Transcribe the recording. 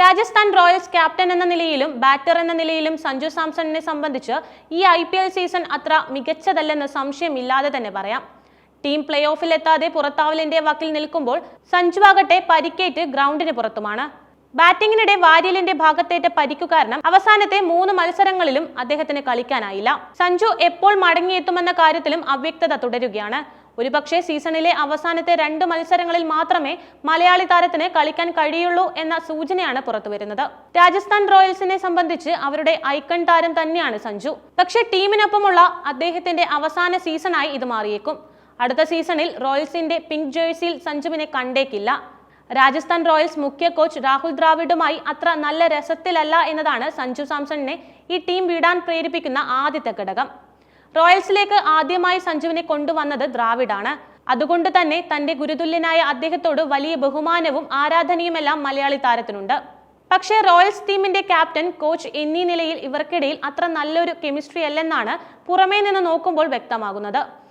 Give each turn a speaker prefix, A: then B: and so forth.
A: Rajasthan Royals captain എന്ന നിലയിലും batter എന്ന നിലയിലും സഞ്ജു സാംസണിനെ സംബന്ധിച്ച് ഈ ഐ പി എൽ സീസൺ അത്ര മികച്ചതല്ലെന്ന് സംശയമില്ലാതെ തന്നെ പറയാം. ടീം പ്ലേ ഓഫിൽ എത്താതെ പുറത്താവലിന്റെ വക്കിൽ നിൽക്കുമ്പോൾ സഞ്ജു ആകട്ടെ പരിക്കേറ്റ് ഗ്രൗണ്ടിന് പുറത്തുമാണ്. ബാറ്റിംഗിനിടെ വാര്യലിന്റെ ഭാഗത്തേറ്റ പരിക്കു കാരണം അവസാനത്തെ മൂന്ന് മത്സരങ്ങളിലും അദ്ദേഹത്തിന് കളിക്കാനായില്ല. സഞ്ജു എപ്പോൾ മടങ്ങിയെത്തുമെന്ന കാര്യത്തിലും അവ്യക്തത തുടരുകയാണ്. ഒരുപക്ഷെ സീസണിലെ അവസാനത്തെ രണ്ട് മത്സരങ്ങളിൽ മാത്രമേ മലയാളി താരത്തിന് കളിക്കാൻ കഴിയുള്ളൂ എന്ന സൂചനയാണ് പുറത്തുവരുന്നത്. രാജസ്ഥാൻ റോയൽസിനെ സംബന്ധിച്ച് അവരുടെ ഐക്കൺ താരം തന്നെയാണ് സഞ്ജു. പക്ഷേ ടീമിനൊപ്പമുള്ള അദ്ദേഹത്തിന്റെ അവസാന സീസണായി ഇത് മാറിയേക്കും. അടുത്ത സീസണിൽ റോയൽസിന്റെ പിങ്ക് ജേഴ്സിയിൽ സഞ്ജുവിനെ കണ്ടേക്കില്ല. രാജസ്ഥാൻ റോയൽസ് മുഖ്യ കോച്ച് രാഹുൽ ദ്രാവിഡുമായി അത്ര നല്ല രസത്തിലല്ല എന്നതാണ് സഞ്ജു സാംസണിനെ ഈ ടീം വിടാൻ പ്രേരിപ്പിക്കുന്ന ആദ്യത്തെ ഘടകം. റോയൽസിലേക്ക് ആദ്യമായി സഞ്ജുവിനെ കൊണ്ടുവന്നത് ദ്രാവിഡാണ്. അതുകൊണ്ട് തന്നെ തന്റെ ഗുരുതുല്യനായ അദ്ദേഹത്തോട് വലിയ ബഹുമാനവും ആരാധനയുമെല്ലാം മലയാളി താരത്തിനുണ്ട്. പക്ഷേ റോയൽസ് ടീമിന്റെ ക്യാപ്റ്റൻ കോച്ച് എന്നീ നിലയിൽ ഇവർക്കിടയിൽ അത്ര നല്ലൊരു കെമിസ്ട്രി അല്ലെന്നാണ് പുറമേ നിന്ന് നോക്കുമ്പോൾ വ്യക്തമാകുന്നത്.